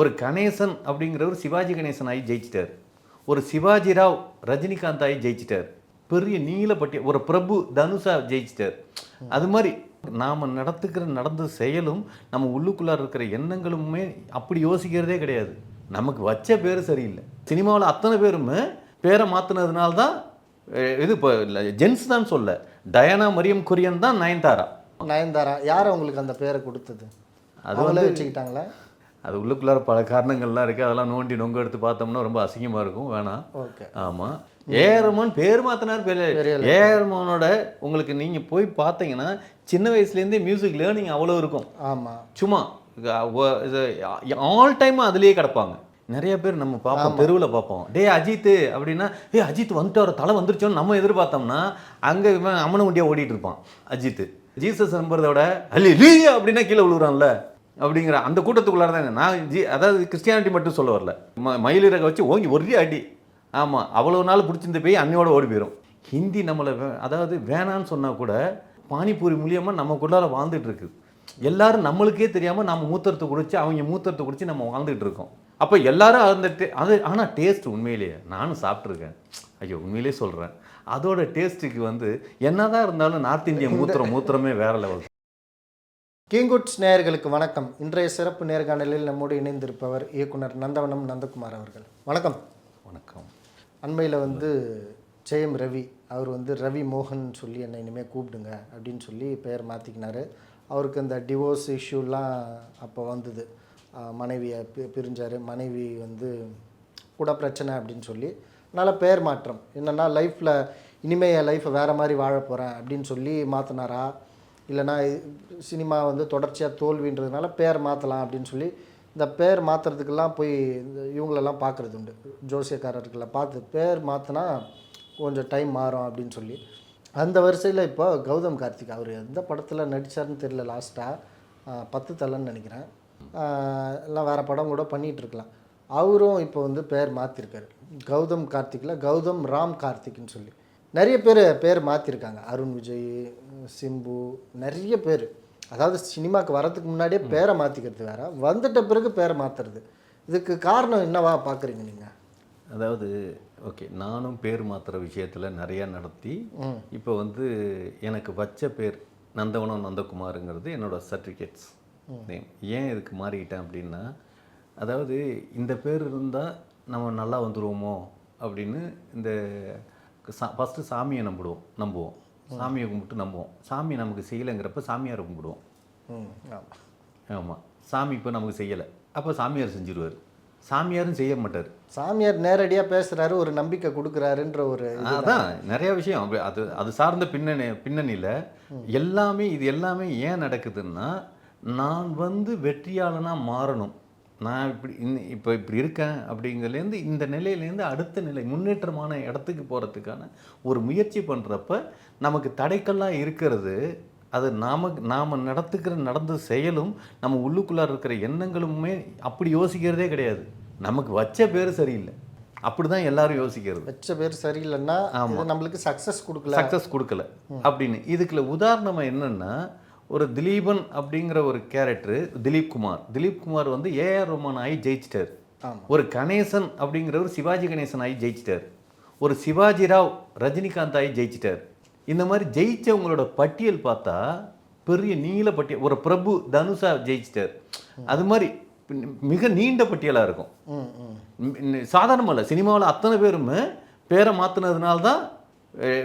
ஒரு கணேசன் அப்படிங்கிறவர் சிவாஜி கணேசன் ஆகி ஜெயிச்சிட்டார். ஒரு சிவாஜி ராவ் ரஜினிகாந்த் ஆகி ஜெயிச்சிட்டார். பெரிய நீலப்பட்டிய ஒரு பிரபு தனுஷா ஜெயிச்சிட்டார். அது மாதிரி நாம் நடத்துக்கிற நடந்த செயலும் நம்ம உள்ளுக்குள்ளார இருக்கிற எண்ணங்களுமே அப்படி யோசிக்கிறதே கிடையாது. நமக்கு வச்ச பேர் சரியில்லை. சினிமாவில் அத்தனை பேருமே பேரை மாற்றினதுனால தான் இது இப்போ ஜென்ஸ் தான் சொல்ல. டயானா மரியம் குரியன் தான் நயன்தாரா. நயன்தாரா யார் அவங்களுக்கு அந்த பேரை கொடுத்தது? அது வச்சுக்கிட்டாங்களா? அது உள்ளுக்குள்ளார பல காரணங்கள்லாம் இருக்குது அதெல்லாம் நோண்டி நொங்க எடுத்து பார்த்தோம்னா ரொம்ப அசிங்கமாக இருக்கும். வேணாம் ஓகே. ஆமாம் ஏஆர்மோன் பேர் மாற்றினார் பேர் ஏஆர்மோனோட உங்களுக்கு நீங்கள் போய் பார்த்தீங்கன்னா சின்ன வயசுலேருந்தே மியூசிக் லேர்னிங் அவ்வளோ இருக்கும். ஆமாம் சும்மா ஆல் டைம் அதுலேயே கிடப்பாங்க. நிறைய பேர் நம்ம பார்ப்போம் தெருவில் பார்ப்போம். டேய் அஜித் அப்படின்னா ஏ அஜித் வந்துட்டு தலை வந்துருச்சோன்னு நம்ம எதிர்பார்த்தோம்னா அங்கே இவன் அம்மன வண்டியாக ஓடிட்டு இருப்பான் அஜித் ஜீசஸ் நம்புறதோட அல்லி லீயா அப்படின்னா கீழே விழுறான்ல அப்படிங்கிற அந்த கூட்டத்துக்குள்ளார தான் நான் ஜி அதாவது கிறிஸ்டியானிட்டி மட்டும் சொல்ல வரல. ம மயிலிறக வச்சு ஓங்கி ஒரே அடி. ஆமாம் அவ்வளோ நாள் பிடிச்சிருந்த போய் அன்னையோட ஓடி போயிடும் ஹிந்தி நம்மளை வே- அதாவது வேணான்னு சொன்னால் கூட பானிபூரி மூலியமாக நமக்குள்ளார வாழ்ந்துட்டு இருக்கு. எல்லாரும் நம்மளுக்கே தெரியாமல் நம்ம மூத்திரத்தை குடிச்சு அவங்க மூத்திரத்தை குடிச்சு நம்ம வாழ்ந்துட்டு இருக்கோம். அப்போ எல்லாரும் அந்த டே அது ஆனால் டேஸ்ட் உண்மையிலேயே நானும் சாப்பிட்ருக்கேன் ஐயோ உண்மையிலேயே சொல்கிறேன் அதோட டேஸ்ட்டுக்கு வந்து என்னதான் இருந்தாலும் நார்த் இந்திய மூத்திரம் மூத்திரமே வேற லெவல் கிங்குட்ஸ் நேயர்களுக்கு வணக்கம். இன்றைய சிறப்பு நேர்காணலில் நம்மோடு இணைந்திருப்பவர் இயக்குனர் நந்தவனம் நந்தகுமார் அவர்கள். வணக்கம். வணக்கம். அண்மையில் வந்து ஜெயம் ரவி அவர் வந்து ரவி மோகன் சொல்லி என்னை இனிமேல் கூப்பிடுங்க அப்படின்னு சொல்லி பெயர் மாற்றிக்கினாரு அவருக்கு இந்த டிவோர்ஸ் இஷ்யூலாம் அப்போ வந்தது. மனைவியை பிரிஞ்சார். மனைவி வந்து கூட பிரச்சனை அப்படின்னு சொல்லி அதனால் பெயர் மாற்றம். என்னென்னா லைஃப்பில் இனிமே என் லைஃப்பை வேறு மாதிரி வாழ போகிறேன் அப்படின்னு சொல்லி மாற்றினாரா இல்லைனா சினிமா வந்து தொடர்ச்சியாக தோல்வின்றதுனால பேர் மாற்றலாம் அப்படின்னு சொல்லி இந்த பேர் மாற்றுறதுக்கெல்லாம் போய் இந்த இவங்களெல்லாம் பார்க்குறது உண்டு. ஜோசியக்காரர்களை பார்த்து பேர் மாற்றினா கொஞ்சம் டைம் மாறும் அப்படின்னு சொல்லி. அந்த வரிசையில் இப்போ கௌதம் கார்த்திக் அவர் எந்த படத்தில் நடித்தார்னு தெரியல லாஸ்ட்டாக பத்து தலைன்னு நினைக்கிறேன். எல்லாம் வேறு படம் கூட பண்ணிகிட்ருக்கலாம் அவரும் இப்போ வந்து பேர் மாற்றிருக்காரு கௌதம் கார்த்திக்கில் கௌதம் ராம் கார்த்திக்னு சொல்லி. நிறைய பேர் பேர் மாற்றிருக்காங்க அருண் விஜய் சிம்பு நிறைய பேர். அதாவது சினிமாவுக்கு வரதுக்கு முன்னாடியே பேரை மாற்றிக்கிறது வேற. வந்துட்ட பிறகு பேரை மாற்றுறது இதுக்கு காரணம் என்னவா பார்க்குறீங்க நீங்கள் அதாவது ஓகே நானும் பேர் மாத்துற விஷயத்தில் நிறையா நடத்தி இப்போ வந்து எனக்கு வச்ச பேர் நந்தவனம் நந்தகுமாருங்கிறது என்னோட சர்டிஃபிகேட்ஸ் நேம் ஏன் இதுக்கு மாறிக்கிட்டேன் அப்படின்னா அதாவது இந்த பேர் இருந்தால் நம்ம நல்லா வந்துருவோமோ அப்படின்னு இந்த சா ஃபஸ்ட்டு சாமியை நம்பிடுவோம் நம்புவோம். சாமியை கும்பிட்டு நம்புவோம். சாமி நமக்கு செய்யலைங்கிறப்ப சாமியாரை கும்பிடுவோம். ஆமாம் சாமி இப்போ நமக்கு செய்யலை. அப்போ சாமியார் செஞ்சிருவார். சாமியாரும் செய்ய மாட்டார். சாமியார் நேரடியாக பேசுகிறாரு ஒரு நம்பிக்கை கொடுக்குறாருன்ற ஒரு அதான் நிறைய விஷயம். அப்படி அது அது சார்ந்த பின்னணி பின்னணியில் எல்லாமே இது எல்லாமே ஏன் நடக்குதுன்னா நான் வந்து வெற்றியாளனாக மாறணும். நான் இப்படி இன்ன- இப்போ இப்படி இருக்கேன் அப்படிங்கிறதுலேருந்து இந்த நிலையிலேருந்து அடுத்த நிலை முன்னேற்றமான இடத்துக்கு போகிறதுக்கான ஒரு முயற்சி பண்ணுறப்ப நமக்கு தடைக்கல்லாக இருக்கிறது. அது நாம நாம் நடத்துக்கிற நடந்த செயலும் நம்ம உள்ளுக்குள்ளார இருக்கிற எண்ணங்களுமே அப்படி யோசிக்கிறதே கிடையாது. நமக்கு வச்ச பேர் சரியில்லை. அப்படி தான் எல்லாரும் யோசிக்கிறது. வச்ச பேர் சரியில்லைன்னா இது நம்மளுக்கு சக்ஸஸ் கொடுக்கல. சக்ஸஸ் கொடுக்கல. அப்படின்னு. இதுக்குள்ள உதாரணமாக என்னன்னா ஒரு திலீபன் அப்படிங்கிற ஒரு கேரக்டர் திலீப் குமார். திலீப் குமார் வந்து ஏஆர் ரோமான் ஆகி ஜெயிச்சிட்டார். ஒரு கணேசன் அப்படிங்கிறவர் சிவாஜி கணேசன் ஆகி ஜெயிச்சிட்டார். ஒரு சிவாஜி ராவ் ரஜினிகாந்த் ஆகி ஜெயிச்சிட்டார். இந்த மாதிரி ஜெயிச்சவங்களோட பட்டியல் பார்த்தா பெரிய நீல பட்டியல் ஒரு பிரபு தனுஷா ஜெயிச்சிட்டார். அது மாதிரி மிக நீண்ட பட்டியலாக இருக்கும். ம் ம். ம், சாதாரணமா இல்லை சினிமாவில் அத்தனை பேருமே பேரை மாற்றினதுனால தான்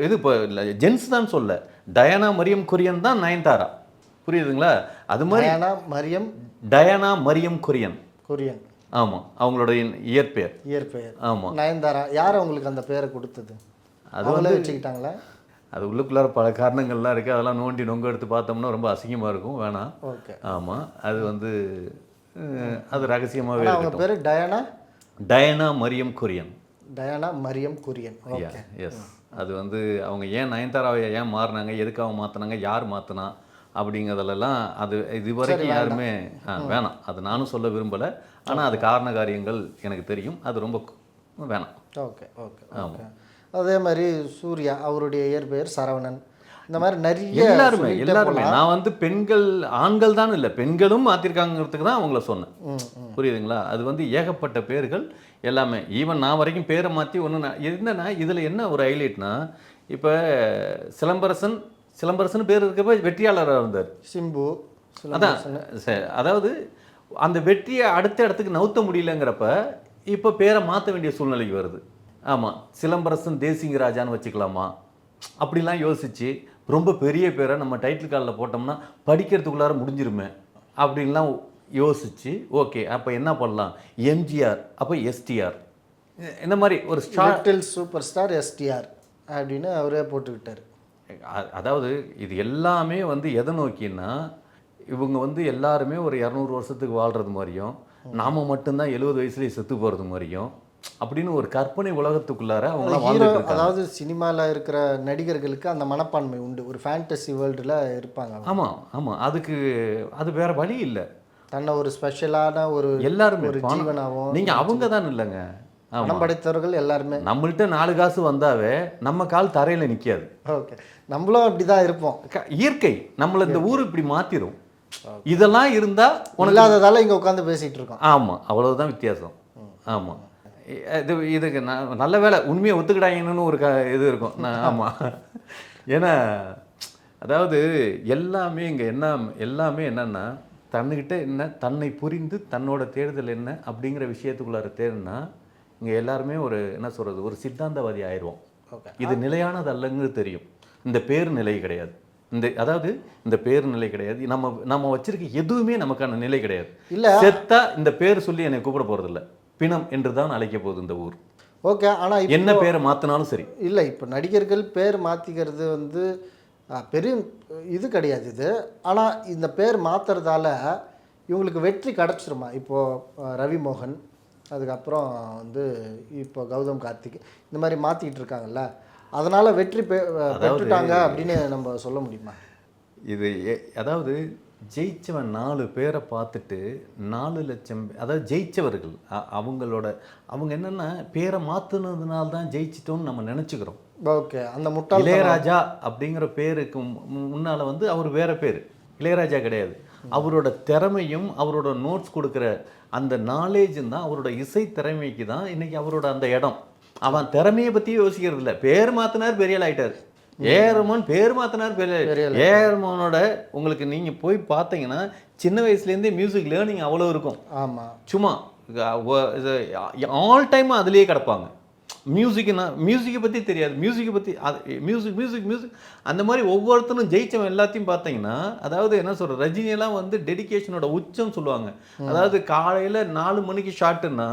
இது இப்போ ஜென்ஸ் தான் சொல்ல. டயானா மரியம் குரியன் தான் நயன்தாரா. புரியுதுங்களா? அது மாதிரி மரியம். டயானா மரியம் குரியன். கொரியன். ஆமாம் அவங்களோட இயற்பெயர். இயற்பெயர். ஆமாம் நயன்தாரா யார் அவங்களுக்கு அந்த பேரை கொடுத்தது? அது அவங்களே வச்சுக்கிட்டாங்களா? அது உள்ளுக்குள்ளார பல காரணங்கள்லாம் இருக்குது அதெல்லாம் நோண்டி நொங்க எடுத்து பார்த்தோம்னா ரொம்ப அசிங்கமாக இருக்கும். வேணாம். ஓகே. ஆமாம் அது வந்து அது ரகசியமாகவே அவங்க பேர் Diana? Diana Mariam Kurian. Diana Mariam Kurian. Yes அது வந்து அவங்க ஏன் நயன்தாராவை ஏன் மாறினாங்க? எதுக்காக மாற்றினாங்க யார் மாற்றினா அப்படிங்கிறதுலலாம் அது இதுவரைக்கும் யாருமே வேணாம். அது நானும் சொல்ல விரும்பலை. ஆனால் அது காரண காரியங்கள் எனக்கு தெரியும். அது ரொம்ப வேணாம். Okay okay okay. அதே மாதிரி சூர்யா அவருடைய இயற்பெயர் சரவணன். இந்த மாதிரி நிறைய எல்லாருமே எல்லாருமே. நான் வந்து பெண்கள் ஆண்கள் தான் இல்லை. பெண்களும் மாத்திருக்காங்கிறதுக்கு தான் அவங்கள சொன்னேன். புரியுதுங்களா? அது வந்து ஏகப்பட்ட பேர்கள் எல்லாமே. ஈவன் நான் வரைக்கும் பேரை மாற்றி ஒன்று என்னன்னா இதில் என்ன ஒரு ஹைலைட்னா இப்போ சிலம்பரசன் சிலம்பரசன் பேர் இருக்கப்ப வெற்றியாளராக இருந்தார். சிம்பு அதான். சரி, அதாவது அந்த வெற்றியை அடுத்த இடத்துக்கு நவுத்த முடியலங்கிறப்ப இப்போ பேரை மாற்ற வேண்டிய சூழ்நிலைக்கு வருது. ஆமாம் சிலம்பரசன் தேசிங்க ராஜான்னு வச்சுக்கலாமா? அப்படிலாம் யோசிச்சு ரொம்ப பெரிய பேரை நம்ம டைட்டில் காலில் போட்டோம்னா படிக்கிறதுக்குள்ளார முடிஞ்சிருமே அப்படின்லாம் யோசிச்சு ஓகே அப்போ என்ன பண்ணலாம்? எம்ஜிஆர் அப்போ எஸ்டிஆர். இந்த மாதிரி ஒரு ஸ்டார் சூப்பர் ஸ்டார் எஸ்டிஆர் அப்படின்னு அவரே போட்டுக்கிட்டாரு. அதாவது இது எல்லாமே வந்து எதை நோக்கின்னா இவங்க வந்து எல்லாருமே ஒரு இரநூறு வருஷத்துக்கு வாழ்றது மாதிரியும் நாம மட்டும்தான் எழுபது வயசுலயே செத்து போறது மாதிரியும் அப்படின்னு ஒரு கற்பனை உலகத்துக்குள்ளார அவங்களாம் அதாவது சினிமாவில் இருக்கிற நடிகர்களுக்கு அந்த மனப்பான்மை உண்டு. ஒரு ஃபேண்டசி வேர்ல்டில் இருப்பாங்க அவங்க. ஆமா ஆமா. அதுக்கு அது வேற வழி இல்லை. தன்னை ஒரு ஸ்பெஷலான ஒரு எல்லாருமே ஒரு ஜீவனாகவும் நீங்க அவங்க தான் இல்லைங்க. பணம் படைத்தவர்கள் எல்லாருமே. நம்மள்ட்ட நாலு காசு வந்தாவே நம்ம கால் தரையில நிக்காது. ஓகே. நம்மளும் அப்படி தான் இருப்போம் இயற்கை. நம்மள இந்த ஊர் இப்படி மாத்திரும். இதெல்லாம் இருந்தா உனக்கு இல்லாததால இங்கே உட்காந்து பேசிகிட்டு இருக்கோம். ஆமா அவ்வளவுதான் வித்தியாசம். ஆமா. இ- இது இதுக்கு நான் நல்ல வேலை. உண்மையை ஒத்துக்கிட்டாங்கன்னு ஒரு க இது இருக்கும். நான் ஆமா. ஏன்னா அதாவது எல்லாமே இங்க என்ன எல்லாமே என்னன்னா தன்னுக்கிட்ட என்ன தன்னை புரிந்து தன்னோட தேடுதல் என்ன அப்படிங்கிற விஷயத்துக்குள்ளார தேடுனா இங்க எல்லாருமே ஒரு என்ன சொல்றது ஒரு சித்தாந்தவாதி ஆயிடுவோம் ஓகே. இது நிலையானது அல்லங்கிறது தெரியும். இந்த பேர் நிலை கிடையாது. இந்த அதாவது இந்த பேர் நிலை கிடையாது. நம்ம நம்ம வச்சிருக்க எதுவுமே நமக்கான நிலை கிடையாது. இல்ல. செத்தா இந்த பேர் சொல்லி என்னை கூப்பிட போறதில்ல. பிணம் என்று தான் அழைக்க போகுது இந்த ஊர். ஓகே ஆனால் என்ன பேரை மாத்தினாலும் சரி. இல்லை இப்போ நடிகர்கள் பேர் மாற்றிக்கிறது வந்து பெரிய இது கிடையாது இது. ஆனால் இந்த பேர் மாற்றுறதால இவங்களுக்கு வெற்றி கிடச்சிருமா? இப்போது ரவி மோகன் அதுக்கப்புறம் வந்து இப்போ கௌதம் கார்த்திக் இந்த மாதிரி மாற்றிக்கிட்டு இருக்காங்கல்ல அதனால் வெற்றி பெ பெற்றுட்டாங்க அப்படின்னு நம்ம சொல்ல முடியுமா? இது அதாவது ஜெயிச்சவன் நாலு பேரை பார்த்துட்டு நாலு லட்சம் அதாவது ஜெயிச்சவர்கள் அவங்களோட அவங்க என்னன்னா பேரை மாத்துனதுனால தான் ஜெயிச்சிட்டோம்னு நம்ம நினைச்சுக்கிறோம். ஓகே அந்த முட்டாள் இளையராஜா அப்படிங்கிற பேருக்கு முன்னால வந்து அவர் வேற பேர். இளையராஜா கிடையாது. அவரோட திறமையும் அவரோட நோட்ஸ் கொடுக்குற அந்த நாலேஜும் தான் அவரோட இசை திறமைக்கு தான் இன்னைக்கு அவரோட அந்த இடம். அவன் திறமையை பத்தி யோசிக்கிறது இல்லை பேர் மாத்தினார் பெரிய ஆள் ஆயிட்டார். ஏஆர்மோன் பேர் மாத்தினார் பெரிய ஏஆர்மோனோட உங்களுக்கு நீங்க போய் பார்த்தீங்கன்னா சின்ன வயசுலேருந்தே மியூசிக் லேர்னிங் அவ்வளோ இருக்கும். ஆமாம் சும்மா ஆல் டைம் அதுலேயே கிடப்பாங்க. மியூசிக்னா மியூசிக்கை பற்றி தெரியாது. மியூசிக்கை பற்றி அது மியூசிக் மியூசிக் மியூசிக் அந்த மாதிரி ஒவ்வொருத்தரும் ஜெயிச்சவன் எல்லாத்தையும் பார்த்தீங்கன்னா அதாவது என்ன சொல்ற ரஜினியெல்லாம் வந்து டெடிகேஷனோட உச்சம் சொல்லுவாங்க. அதாவது காலையில் நாலு மணிக்கு ஷாட்டுன்னா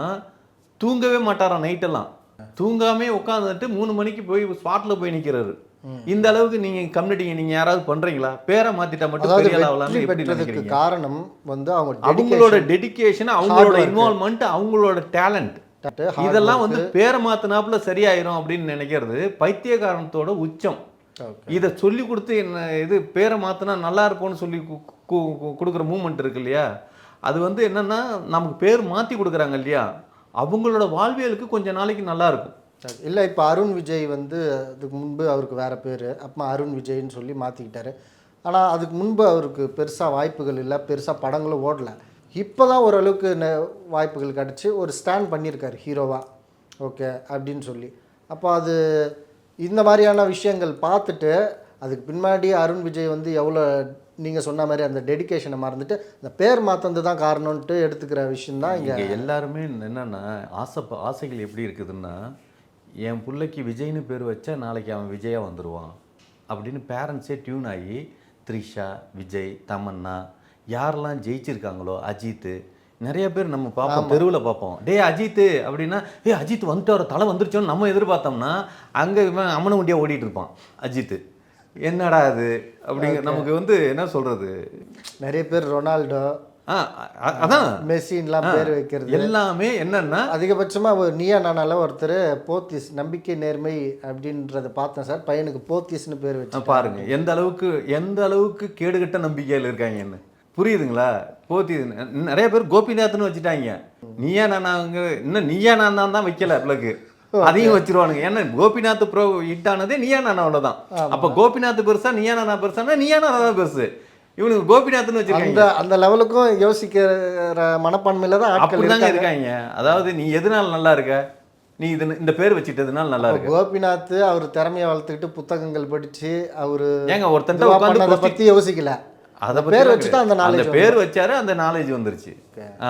தூங்கவே மாட்டாராம் நைட்டெல்லாம். தூங்காமே உட்காந்துட்டு மூணு மணிக்கு போய் ஸ்பாட்டில் போய் நிற்கிறாரு இந்த அளவுக்கு நீங்க கம்யூனிட்டிங்க நீங்க யாராவது பண்றீங்களா? பேரை மாத்திட்டா மட்டும் பெரிய எப்படி நினைக்கிறீங்க? காரணம் வந்து அவங்க அவங்களோட டெடிகேஷன் அவங்களோட. இன்வால்மெண்ட் அவங்களோட டேலண்ட் இதெல்லாம். வந்து பேரை மாத்தினாப்புல சரியாயிரும் அப்படின்னு நினைக்கிறது. பைத்தியகாரணத்தோட உச்சம். இதை சொல்லி கொடுத்து என்ன இது பேரை மாத்தினா நல்லா இருக்கும்னு சொல்லி கொடுக்குற மூமெண்ட் இருக்கு இல்லையா? அது வந்து என்னன்னா நமக்கு பேர் மாத்தி கொடுக்குறாங்க இல்லையா? அவங்களோட வாழ்வியலுக்கு கொஞ்ச நாளைக்கு நல்லா இருக்கும். இல்லை இப்போ அருண் விஜய் வந்து அதுக்கு முன்பு அவருக்கு வேற பேர். அப்புறமா அருண் விஜய்ன்னு சொல்லி மாற்றிக்கிட்டாரு ஆனால் அதுக்கு முன்பு அவருக்கு பெருசாக வாய்ப்புகள் இல்லை. பெருசாக படங்களும் ஓடல. இப்போ தான் ஓரளவுக்கு நெ- வாய்ப்புகள் கிடச்சி ஒரு ஸ்டாண்ட் பண்ணியிருக்கார் ஹீரோவாக ஓகே அப்படின்னு சொல்லி. அப்போ அது இந்த மாதிரியான விஷயங்கள் பார்த்துட்டு அதுக்கு பின்னாடி அருண் விஜய் வந்து எவ்வளோ நீங்கள் சொன்ன மாதிரி அந்த டெடிகேஷனை மறந்துட்டு இந்த பேர் மாற்றந்து தான் காரணம்ன்ட்டு எடுத்துக்கிற விஷயந்தான் இங்கே. எல்லாருமே என்னென்னா ஆசை ஆசைகள் எப்படி இருக்குதுன்னா என் பிள்ளைக்கு விஜய்னு பேர் வச்சா நாளைக்கு அவன் விஜயா வந்துடுவான் அப்படின்னு பேரண்ட்ஸே டியூன் ஆகி த்ரிஷா விஜய் தமன்னா யாரெல்லாம் ஜெயிச்சிருக்காங்களோ அஜித் நிறைய பேர் நம்ம பார்ப்போம் தெருவில் பார்ப்போம். டேய் அஜித் அப்படின்னா ஏ அஜித் வந்துட்டு அவர் தலை வந்துருச்சோன்னு நம்ம எதிர்பார்த்தோம்னா அங்கே இவன் அம்மன வண்டியாக ஓடிட்டு இருப்பான் அஜித் என்னடா அது அப்படிங்க நமக்கு வந்து என்ன சொல்றது? நிறைய பேர் ரொனால்டோ அதான். மெஸ்ஸின்லாம் பேர் வைக்கிறது. எல்லாமே என்னன்னா அதிகபட்சமாக ஒரு நீயா நானால ஒருத்தர் போத்தீஸ் நம்பிக்கை நேர்மை அப்படின்றத பார்த்தேன் சார். பையனுக்கு போத்தீஸ்னு பேர் வச்சு பாருங்க எந்த அளவுக்கு எந்த அளவுக்கு கேடுகட்ட நம்பிக்கையில் இருக்காங்கன்னு. புரியுதுங்களா? போத்தி நிறைய பேர் கோபிநாத்னு வச்சுட்டாங்க. நீயா நான் அங்க இன்னும் நீயா நான் தான் தான் வைக்கல பிள்ளைக்கு அதையும் வச்சிருவானுங்க. ஏன்னா கோபிநாத் ப்ரோ ஹிட் ஆனதே நீயா நானோட தான் அப்ப கோபிநாத் பெருசா நீயா நானா பெருசானா நீயா நானா தான் பெருசு. இவனுக்கு கோபிநாத்னு வச்சிருக்காங்க. அந்த லெவலுக்கும் யோசிக்கிற மனப்பான்மையில தான் ஆட்கள் அப்படிதாங்க இருக்காங்க. அதாவது நீ எதனால நல்லா இருக்க? நீ இது இந்த பேர் வச்சிட்டதுனால நல்லா இருக்க. கோபிநாத் அவர் திறமையை வளர்த்துக்கிட்டு புத்தகங்கள் படிச்சு அவரு ஏங்க பண்ணதை பத்தி யோசிக்கல. அதை பேர் வச்சுட்டு அந்த அந்த knowledge பேர் வச்சாரு அந்த நாலேஜ் வந்துருச்சு.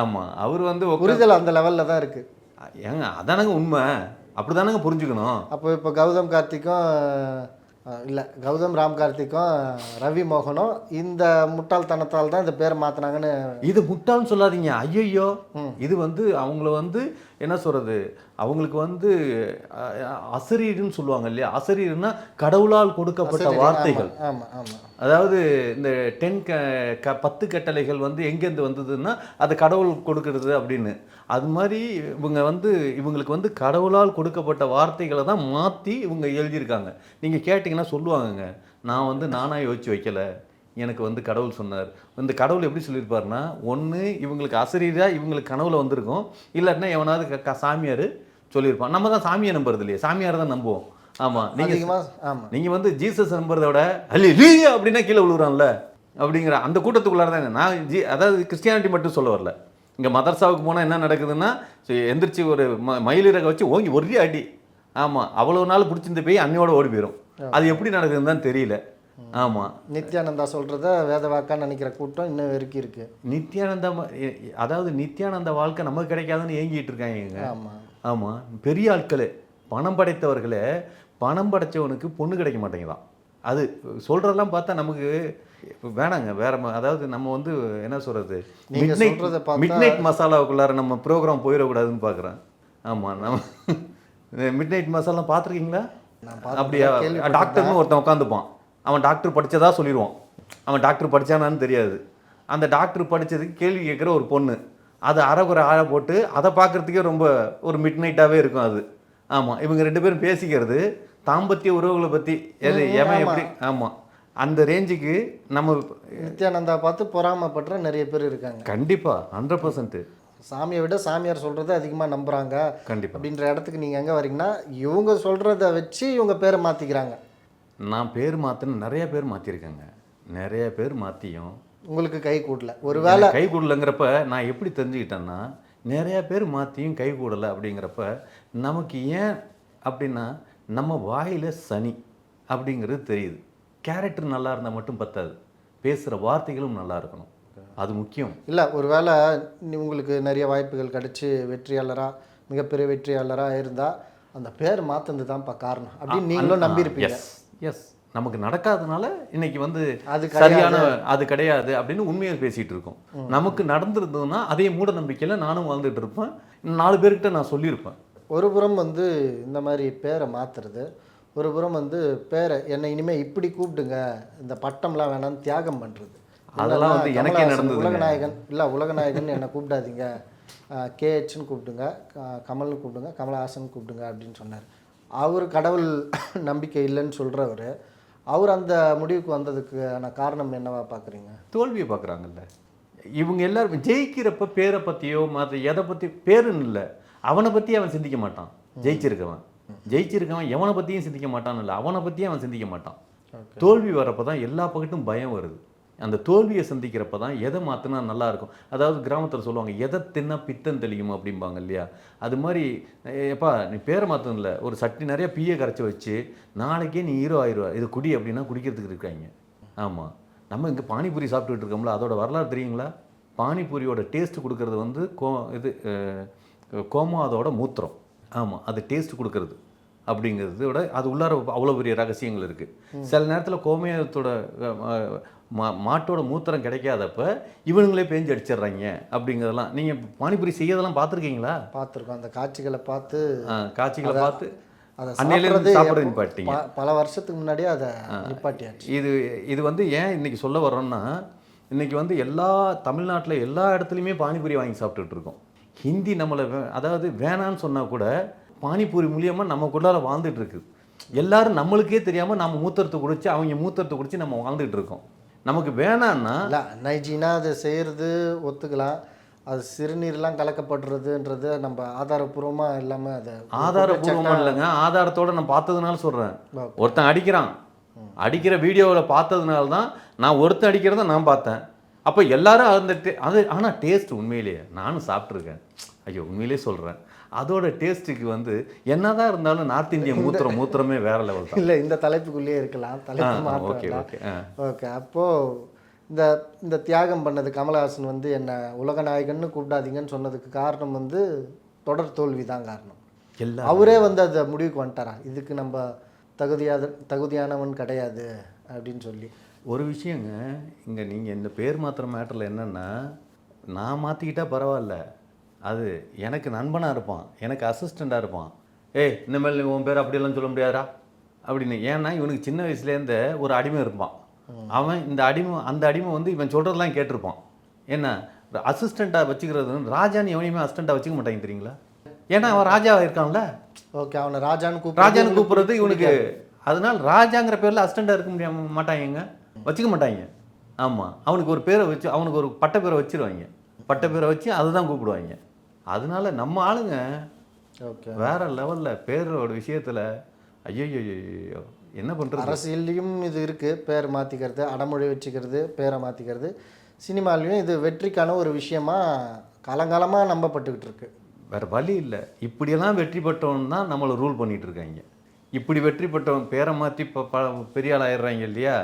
ஆமா அவர் வந்து புரிதல் அந்த லெவல்ல தான் இருக்கு. ஏங்க அதானங்க உண்மை. அப்படிதானங்க புரிஞ்சுக்கணும். அப்போ இப்போ கௌதம் கார்த்திக்கும் இல்ல கௌதம் ராம் கார்த்திக்கும் ரவி மோகனும் இந்த முட்டாள்தனத்தால் தான் இந்த பேரை மாத்துனாங்கன்னு இது முட்டாள்னு சொல்லாதீங்க. ஐயையோ. இது வந்து அவங்கள வந்து என்ன சொல்றது? அவங்களுக்கு வந்து அசரீர்னு சொல்லுவாங்க இல்லையா? அசரீர்னா கடவுளால் கொடுக்கப்பட்ட வார்த்தைகள். அதாவது இந்த டென் க க பத்து கட்டளைகள் வந்து எங்கேருந்து வந்ததுன்னா அது கடவுள் கொடுக்கறது அப்படின்னு. அது மாதிரி இவங்க வந்து இவங்களுக்கு வந்து கடவுளால் கொடுக்கப்பட்ட வார்த்தைகளை தான் மாற்றி இவங்க எழுதியிருக்காங்க. நீங்கள் கேட்டிங்கன்னா சொல்லுவாங்கங்க. நான் வந்து நானாக யோசிச்சு வைக்கல. எனக்கு வந்து கடவுள் சொன்னார். இந்த கடவுள் எப்படி சொல்லியிருப்பாருன்னா ஒன்று இவங்களுக்கு அசரீராக இவங்களுக்கு கனவுல வந்திருக்கும். இல்லாட்டினா எவனாவது க- சாமியார் சொல்லியிருப்பான். நம்ம தான் சாமியை நம்புறது இல்லையா. சாமியார் தான் நம்புவோம். ஆமாம் நீங்கள் அதிகமா ஆமா. நீங்க வந்து ஜீசஸ் நம்புறத விட அல்லி லீயா அப்படின்னா கீழே விழுவுறான்ல. அப்படிங்கிற அந்த கூட்டத்துக்குள்ளார தான் நான் ஜி அதாவது கிறிஸ்டியானிட்டி மட்டும் சொல்ல வரல. இங்க மதர்சாவுக்கு போனா என்ன நடக்குதுன்னா எந்திரிச்சு ஒரு ம மயிலிறக வச்சு ஓங்கி ஒரே அடி. ஆமா அவ்வளவு நாள் பிடிச்சிருந்த போய் அன்னையோட ஓடி போயிடும் அது எப்படி நடக்குதுன்னு தான் தெரியல. ஆமா. நித்யானந்தா சொல்றத வேத வாக்கா நினைக்கிற கூட்டம் இன்னும் வரைக்கும் இருக்கு. நித்யானந்தா அதாவது நித்யானந்த வாழ்க்கை நமக்கு கிடைக்காதுன்னு ஏங்கிட்டு இருக்காங்க ஆமா. ஆமா. பெரிய ஆட்களே பணம் படைத்தவர்களே பணம் படைச்சவனுக்கு பொண்ணு கிடைக்க மாட்டேங்குதான் அது சொல்றதெல்லாம் பார்த்தா நமக்கு வேணாங்க. வேற அதாவது நம்ம வந்து என்ன பார்த்தா- மிட் நைட் மசாலாவுக்குள்ளார நம்ம ப்ரோக்ராம் போயிடக்கூடாதுன்னு பார்க்குறேன். ஆமா நம்ம மிட் நைட் மசாலா பார்த்துருக்கீங்களா? அப்படியா. டாக்டர்னு ஒருத்தன் உட்காந்துப்பான். அவன் டாக்டர் படிச்சதா சொல்லிடுவான் அவன் டாக்டர் படிச்சானான்னு தெரியாது. அந்த டாக்டர் படிச்சதுக்கு கேள்வி கேட்குற ஒரு பொண்ணு. அது அரைக்குறை ஆழ போட்டு அதை பார்க்கறதுக்கே ரொம்ப ஒரு மிட் நைட்டாகவே இருக்கும் அது. ஆமாம் இவங்க ரெண்டு பேரும் பேசிக்கிறது தாம்பத்திய உறவுகளை பற்றி எது ஆமா. எப்படி? ஆமாம் அந்த ரேஞ்சுக்கு நம்ம நித்யானந்தா பார்த்து பொறாமைப்படுற நிறைய பேர் இருக்காங்க. கண்டிப்பாக ஹண்ட்ரட் பர்சன்ட் சாமியை விட சாமியார் சொல்றத அதிகமா நம்புறாங்க. கண்டிப்பாக அப்படின்ற இடத்துக்கு நீங்க எங்க வரீங்கன்னா இவங்க சொல்றத வச்சு இவங்க பேரை மாத்திக்கிறாங்க. நான் பேர் மாற்றின நிறைய பேர் மாற்றிருக்கேங்க நிறைய பேர் மாற்றியும் உங்களுக்கு கை கூடல. ஒருவேளை கை கூடலைங்கிறப்ப நான் எப்படி தெரிஞ்சுக்கிட்டேன்னா நிறைய பேர் மாற்றியும் கை கூடலை அப்படிங்கிறப்ப நமக்கு ஏன் அப்படின்னா நம்ம வாயில் சனி அப்படிங்கிறது தெரியுது. கேரக்டர் நல்லா இருந்தால் மட்டும் பத்தாது. பேசுகிற வார்த்தைகளும் நல்லா இருக்கணும். அது முக்கியம். இல்லை ஒருவேளை நீ- உங்களுக்கு நிறைய வாய்ப்புகள் கிடைச்சி வெற்றியாளரா மிகப்பெரிய வெற்றியாளரா இருந்தா அந்த பேர் மாத்தது தான்ப்பா காரணம் அப்படின்னு நீங்களும் நம்பியிருப்பீங்க. எஸ் நமக்கு நடக்காதனால இன்னைக்கு வந்து அது சரியான அது கிடையாது அப்படின்னு உண்மையை பேசிட்டு இருக்கோம். நமக்கு நடந்திருந்ததுன்னா அதே மூட நம்பிக்கையில நானும் வாழ்ந்துட்டு இருப்பேன். நாலு பேர்கிட்ட நான் சொல்லியிருப்பேன். ஒரு புறம் வந்து இந்த மாதிரி பேரை மாத்துறது ஒரு புறம் வந்து பேரை என்னை இனிமே இப்படி கூப்பிடுங்க. இந்த பட்டம்லாம் வேணாம்னு தியாகம் பண்றது. அதெல்லாம் வந்து எனக்கே நடந்ததுங்க. உலகநாயகன் இல்லை உலகநாயகன் என்னை கூப்பிடாதீங்க. கேஹெச்னு கூப்பிடுங்க. கமல்னு கூப்பிடுங்க கமலஹாசன் கூப்பிடுங்க அப்படின்னு சொன்னார். அவர் கடவுள் நம்பிக்கை இல்லைன்னு சொல்றவர். அவர் அந்த முடிவுக்கு வந்ததுக்கான காரணம் என்னவா பார்க்குறீங்க தோல்வியை பார்க்குறாங்கல்ல இவங்க எல்லாரும் ஜெயிக்கிறப்ப பேரை பற்றியோ மற்ற எதை பற்றி பேருன்னு இல்லை. அவனை பற்றி அவன் சிந்திக்க மாட்டான். ஜெயிச்சிருக்கவன். ஜெயிச்சிருக்கவன் எவனை பற்றியும் சிந்திக்க மாட்டான்னு இல்லை. அவனை பற்றியும் அவன் சிந்திக்க மாட்டான். தோல்வி வரப்போ தான் எல்லா பக்கட்டும் பயம் வருது. அந்த தோல்வியை சந்திக்கிறப்ப தான் எதை மாற்றினா நல்லாயிருக்கும். அதாவது கிராமத்தில் சொல்லுவாங்க எதை தின்னா பித்தம் தெளியும் அப்படிம்பாங்க இல்லையா? அது மாதிரி எப்பா நீ பேரை மாற்றணும்ல ஒரு சட்டி நிறைய பீயை கரைச்சி வச்சு நாளைக்கே நீ ஹீரோ ஆயிடுவா இது குடி அப்படின்னா குடிக்கிறதுக்கு இருக்காங்க. ஆமாம் நம்ம இங்கே பானிபூரி சாப்பிட்டுட்டு இருக்கோம்ல அதோட வரலாறு தெரியுங்களா? பானிபூரியோட டேஸ்ட் கொடுக்கறது வந்து கோ இது கோமாதோட அதோட மூத்திரம். ஆமாம் அது டேஸ்ட் கொடுக்கறது. அப்படிங்கிறத விட அது உள்ளார அவ்வளோ பெரிய ரகசியங்கள் இருக்குது சில நேரத்தில் கோமயத்தோட மா மாட்டோட மூத்திரம் கிடைக்காதப்ப இவனுங்களே பேஞ்சு அடிச்சிடுறாங்க அப்படிங்கிறதெல்லாம். நீங்கள் பானிபூரி செய்யறதெல்லாம் பார்த்துருக்கீங்களா? பார்த்துருக்கோம். அந்த காட்சிகளை பார்த்து காட்சிகளை பார்த்து பல வருஷத்துக்கு முன்னாடியே அதை நிப்பாட்டியாச்சு. இது இது வந்து ஏன் இன்னைக்கு சொல்ல வர்றோம்னா இன்னைக்கு வந்து எல்லா தமிழ்நாட்டில் எல்லா இடத்துலையுமே பானிபூரி வாங்கி சாப்பிட்டுட்டு இருக்கோம். ஹிந்தி நம்மளை அதாவது வேணான்னு சொன்னால் கூட பானிபூரி மூலியமாக நமக்குள்ளார வாழ்ந்துட்டு இருக்கு. எல்லாரும் நம்மளுக்கே தெரியாமல் நம்ம மூத்திரத்தை குடிச்சு அவங்க மூத்திரத்தை குடிச்சு நம்ம வாழ்ந்துட்டு இருக்கோம். நமக்கு வேணான்னா இல்லை நைஜீனா அதை செய்கிறது ஒத்துக்கலாம். அது சிறுநீர்லாம் கலக்கப்படுறதுன்றது நம்ம ஆதாரப்பூர்வமாக இல்லாமல் அதை ஆதாரபூர்வமா இல்லைங்க. ஆதாரத்தோட நான் பார்த்ததுனால Okay. ஒருத்தன் அடிக்கிறான். அடிக்கிற வீடியோவில் பார்த்ததுனால தான் நான் ஒருத்தன் அடிக்கிறத நான் பார்த்தேன். அப்போ எல்லாரும் அந்த டே- அது ஆனால் டேஸ்ட் உண்மையிலேயே நானும் சாப்பிட்ருக்கேன் ஐயோ உண்மையிலேயே சொல்கிறேன் அதோட டேஸ்ட்டுக்கு வந்து என்னதான் இருந்தாலும் நார்த் இந்தியன் மூத்திரம் மூத்திரமே வேற லெவல் இல்லை இந்த தலைப்புக்குள்ளேயே இருக்கலாம். தலைப்பு ஓகே ஓகே ஓகே அப்போது இந்த இந்த தியாகம் பண்ணது கமலஹாசன் வந்து என்ன உலக நாயகன்னு கூப்பிடாதீங்கன்னு சொன்னதுக்கு காரணம் வந்து தொடர் தோல்வி தான் காரணம். அவரே வந்து அதை முடிவுக்கு வந்துட்டாரா? இதுக்கு நம்ம தகுதியாத தகுதியானவன் கிடையாது அப்படின்னு சொல்லி. ஒரு விஷயங்க இங்கே நீங்கள் இந்த பேர் மாத்திர மேட்டரில் என்னென்னா நான் மாற்றிக்கிட்டா பரவாயில்ல. அது எனக்கு நண்பனாக இருப்பான் எனக்கு அசிஸ்டண்ட்டாக இருப்பான். ஏய் மாதிரி உன் பேர் அப்படியெல்லாம் சொல்ல முடியாதா அப்படின்னு. ஏன்னா இவனுக்கு சின்ன வயசுலேருந்தே ஒரு அடிமை இருப்பான். அவன் இந்த அடிமை அந்த அடிமை வந்து இவன் சொல்கிறதெல்லாம் கேட்டிருப்பான். என்ன அசிஸ்டண்ட்டாக வச்சுக்கிறது ராஜான்னு எவனையுமே அசிஸ்டண்ட்டாக வச்சுக்க மாட்டாங்க தெரியுங்களா? ஏன்னா அவன் ராஜாவாக இருக்கான்ல. ஓகே அவனை ராஜான்னு கூப்பிட்டு ராஜான்னு கூப்பிடுறது இவனுக்கு அதனால ராஜாங்கிற பேர்ல அசிஸ்டண்டா இருக்க முடியாம மாட்டாங்க வச்சுக்க மாட்டாங்க ஆமா. அவனுக்கு ஒரு பேரை வச்சு அவனுக்கு ஒரு பட்ட பேரை வச்சிருவாங்க பட்ட பேரை வச்சு அதுதான் கூப்பிடுவாங்க அதனால நம்ம ஆளுங்க ஓகே. வேற லெவல்ல பேரோட விஷயத்துல ஐயோ என்ன பண்றது? அரசியல்லையும் இது இருக்குது பேர் மாற்றிக்கிறது அடமொழி வச்சுக்கிறது பேரை மாற்றிக்கிறது சினிமாலையும் இது வெற்றிக்கான ஒரு விஷயமா காலங்காலமாக நம்பப்பட்டுக்கிட்டு இருக்கு வேற வழி இல்லை. இப்படியெல்லாம் வெற்றி பெற்றவன் தான் நம்மளை ரூல் பண்ணிட்டு இருக்காங்க இப்படி வெற்றி பெற்றவன் பேரை மாற்றி இப்போ ப பெரிய ஆள் ஆயிடுறாங்க இல்லையா?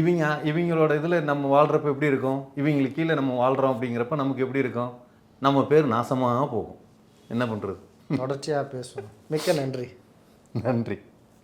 இவங்க இவங்களோட இதில் நம்ம வாழ்கிறப்ப எப்படி இருக்கும்? இவங்களுக்கு கீழே நம்ம வாழ்கிறோம் அப்படிங்கிறப்ப நமக்கு எப்படி இருக்கும்? நம்ம பேர் நாசமாக போகும். என்ன பண்ணுறது தொடர்ச்சியாக பேசுவோம். மிக்க நன்றி. நன்றி.